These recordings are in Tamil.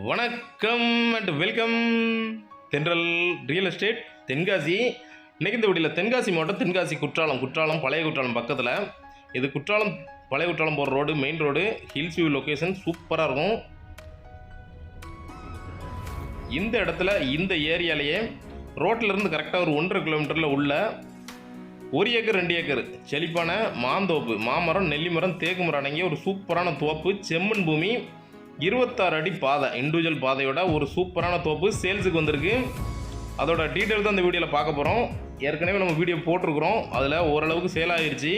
வணக்கம் and welcome Thendral real estate Tenkasi. இன்னைக்கு இந்த வீடியோவில் தென்காசி மாவட்டம் தென்காசி குற்றாலம். குற்றாலம் பழைய குற்றாலம் பக்கத்தில். இது குற்றாலம் பழைய குற்றாலம் போகிற road main road hills view location சூப்பராக இருக்கும். இந்த இடத்துல இந்த ஏரியாலேயே ரோட்டிலேருந்து கரெக்டாக ஒரு ஒன்றரை கிலோமீட்டரில் உள்ள ஒரு ஏக்கர் ரெண்டு ஏக்கர் செழிப்பான மாந்தோப்பு மாமரம் நெல்லிமரம் தேக்கு மரம் அடங்கிய ஒரு சூப்பரான தோப்பு செம்மண் பூமி இருபத்தாறு அடி பாதை இண்டிவிஜுவல் பாதையோட ஒரு சூப்பரான தோப்பு சேல்ஸுக்கு வந்திருக்கு. அதோட டீட்டெயில் தான் இந்த வீடியோவில் பார்க்க போகிறோம் ஏற்கனவே நம்ம வீடியோ போட்டிருக்கிறோம். அதில் ஓரளவுக்கு சேல் ஆயிருச்சு.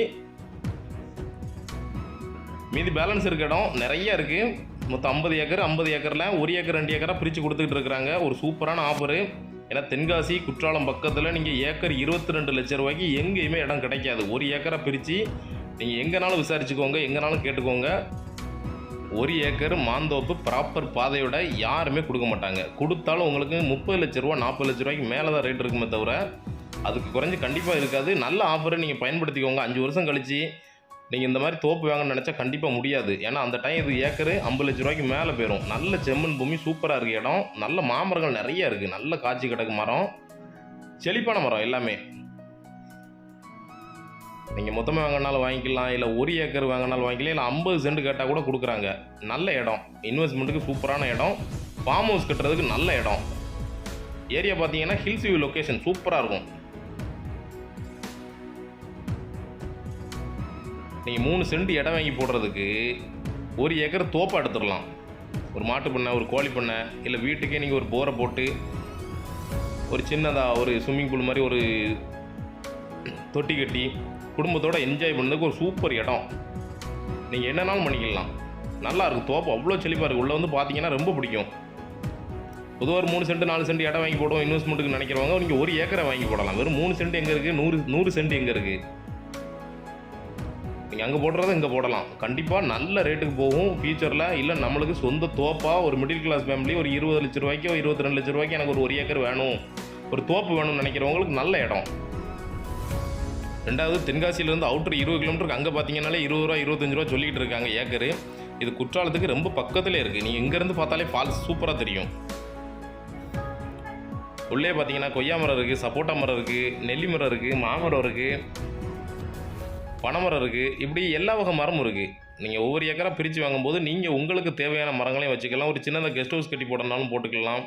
மீதி பேலன்ஸ் இருக்க இடம் நிறைய இருக்குது மொத்தம் ஐம்பது ஏக்கர் ஐம்பது ஏக்கரில் ஒரு ஏக்கர் ரெண்டு ஏக்கராக பிரித்து கொடுத்துக்கிட்டு இருக்கிறாங்க. ஒரு சூப்பரான ஆஃபரு ஏன்னா தென்காசி குற்றாலம் பக்கத்தில் நீங்கள் ஏக்கர் இருபத்தி ரெண்டு லட்ச ரூபாய்க்கு எங்கேயுமே இடம் கிடைக்காது. ஒரு ஏக்கரை பிரித்து நீங்கள் எங்கேனாலும் விசாரிச்சுக்கோங்க எங்கேனாலும் கேட்டுக்கோங்க. ஒரு ஏக்கர் மாந்தோப்பு ப்ராப்பர் பாதையோட யாருமே கொடுக்க மாட்டாங்க. கொடுத்தாலும் உங்களுக்கு முப்பது லட்ச ரூபா நாற்பது லட்ச ரூபாய்க்கு மேலே தான் ரேட் இருக்குமே தவிர அதுக்கு குறைஞ்சி கண்டிப்பாக இருக்காது. நல்ல ஆஃபரை நீங்கள் பயன்படுத்திக்கோங்க. அஞ்சு வருஷம் கழித்து நீங்கள் இந்த மாதிரி தோப்பு வாங்கன்னு நினச்சா கண்டிப்பாக முடியாது. ஏன்னா அந்த டைம் இது ஏக்கரு ஐம்பது லட்ச ரூபாய்க்கு மேலே போயிடும் நல்ல செம்மண் பூமி சூப்பராக இருக்குது இடம். நல்ல மாமரங்கள் நிறைய இருக்குது நல்ல காய்ச்சி கிடக்கு மரம். செழிப்பான மரம் எல்லாமே. நீங்கள் மொத்தமாக வாங்கினாலும் வாங்கிக்கலாம் இல்லை ஒரு ஏக்கர் வாங்கினாலும் வாங்கிக்கலாம் இல்லை ஐம்பது சென்ட் கேட்டால் கூட கொடுக்குறாங்க. நல்ல இடம். இன்வெஸ்ட்மெண்ட்டுக்கு சூப்பரான இடம். ஃபார்ம் ஹவுஸ் கட்டுறதுக்கு நல்ல இடம். ஏரியா பார்த்தீங்கன்னா ஹில்ஸ் வியூ லொக்கேஷன் சூப்பராக இருக்கும். நீங்கள் மூணு சென்ட் இடம் வாங்கி போடுறதுக்கு ஒரு ஏக்கர் தோப்பை எடுத்துடலாம் ஒரு மாட்டு பண்ணை ஒரு கோழி பண்ணை இல்லை வீட்டுக்கே நீங்கள் ஒரு போரை போட்டு ஒரு சின்னதாக ஒரு ஸ்விம்மிங் பூல் மாதிரி ஒரு தொட்டி கட்டி குடும்பத்தோட என்ஜாய் பண்ணதுக்கு ஒரு சூப்பர் இடம். நீங்கள் என்னன்னாலும் பண்ணிக்கலாம். நல்லா இருக்கும். தோப்பு அவ்வளோ செழிப்பாக இருக்குது உள்ளே வந்து பார்த்தீங்கன்னா ரொம்ப பிடிக்கும். பொதுவாக ஒரு மூணு சென்ட் நாலு சென்ட் இடம் வாங்கி போடுவோம். இன்வெஸ்ட்மெண்ட்டுக்கு நினைக்கிறவங்க நீங்கள் ஒரு ஏக்கரை வாங்கி போடலாம். வெறும் மூணு சென்ட் எங்கே இருக்குது நூறு நூறு சென்ட் எங்கே இருக்குது நீங்கள் அங்கே போடுறத இங்கே போடலாம். கண்டிப்பாக நல்ல ரேட்டுக்கு போகும். ஃபியூச்சரில் இல்லை நம்மளுக்கு சொந்த தோப்பாக ஒரு மிடில் கிளாஸ் ஃபேமிலி ஒரு இருபது லட்ச ரூபாய்க்கோ இருபத்தி ரெண்டு லட்ச ரூபாய்க்கு எனக்கு ஒரு ஒரு ஏக்கர் வேணும். ஒரு தோப்பு வேணும்னு நினைக்கிறவங்களுக்கு நல்ல இடம். ரெண்டாவது தென்காசியிலேருந்து அவுட்டர் இருபது கிலோமீட்டருக்கு அங்கே பார்த்தீங்கன்னாலே இருபது ரூபா இருபத்தஞ்சு ரூபா சொல்லிக்கிட்டு இருக்காங்க ஏக்கரு. இது குற்றாலத்துக்கு ரொம்ப பக்கத்தில் இருக்குது நீங்கள் இங்கேருந்து பார்த்தாலே ஃபால்ஸ் சூப்பராக தெரியும். உள்ளே பார்த்தீங்கன்னா கொய்யா மரம் இருக்குது சப்போட்டா மரம் இருக்குது நெல்லி மரம் இருக்குது மாமரம் இருக்குது பனைமரம் இருக்குது இப்படி எல்லா வகை மரமும் இருக்குது நீங்கள் ஒவ்வொரு ஏக்கராக பிரித்து வாங்கும்போது நீங்கள் உங்களுக்கு தேவையான மரங்களையும் வச்சுக்கலாம். ஒரு சின்னதாக கெஸ்ட் ஹவுஸ் கட்டி போடணும்னாலும் போட்டுக்கலாம்.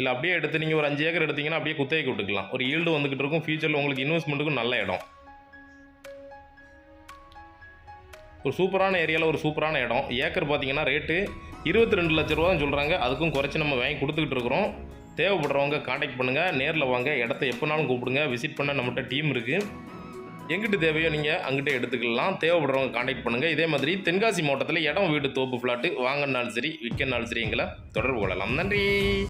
இல்லை அப்படியே எடுத்து நீங்கள் ஒரு அஞ்சு ஏக்கர் எடுத்தீங்கன்னா அப்படியே குத்தகைக்கு விட்டுக்கலாம். ஒரு ஈல்டு வந்துக்கிட்டு இருக்கும். ஃபியூச்சரில் உங்களுக்கு இன்வெஸ்ட்மெண்ட்டுக்கும் நல்ல இடம். ஒரு சூப்பரான ஏரியாவில் ஒரு சூப்பரான இடம். ஏக்கர் பார்த்தீங்கன்னா ரேட்டு இருபத்தி ரெண்டு லட்ச ரூபா தான் சொல்கிறாங்க அதுக்கும் குறைச்சி நம்ம வாங்கி கொடுத்துக்கிட்டு இருக்கிறோம். தேவைப்படுறவங்க காண்டாக்ட் பண்ணுங்கள் நேரில் வாங்க. இடத்த எப்போனாலும் கூப்பிடுங்க. விசிட் பண்ண நம்மகிட்ட டீம் இருக்குது எங்கிட்ட தேவையோ நீங்கள் அங்கிட்டே எடுத்துக்கலாம். தேவைப்படுறவங்க காண்டாக்ட் பண்ணுங்கள் இதே மாதிரி தென்காசி மாவட்டத்தில் இடம் வீடு தோப்பு ஃப்ளாட்டு வாங்கினாலும் சரி விற்கனாலும் சரி எங்களை தொடர்பு கொள்ளலாம். நன்றி!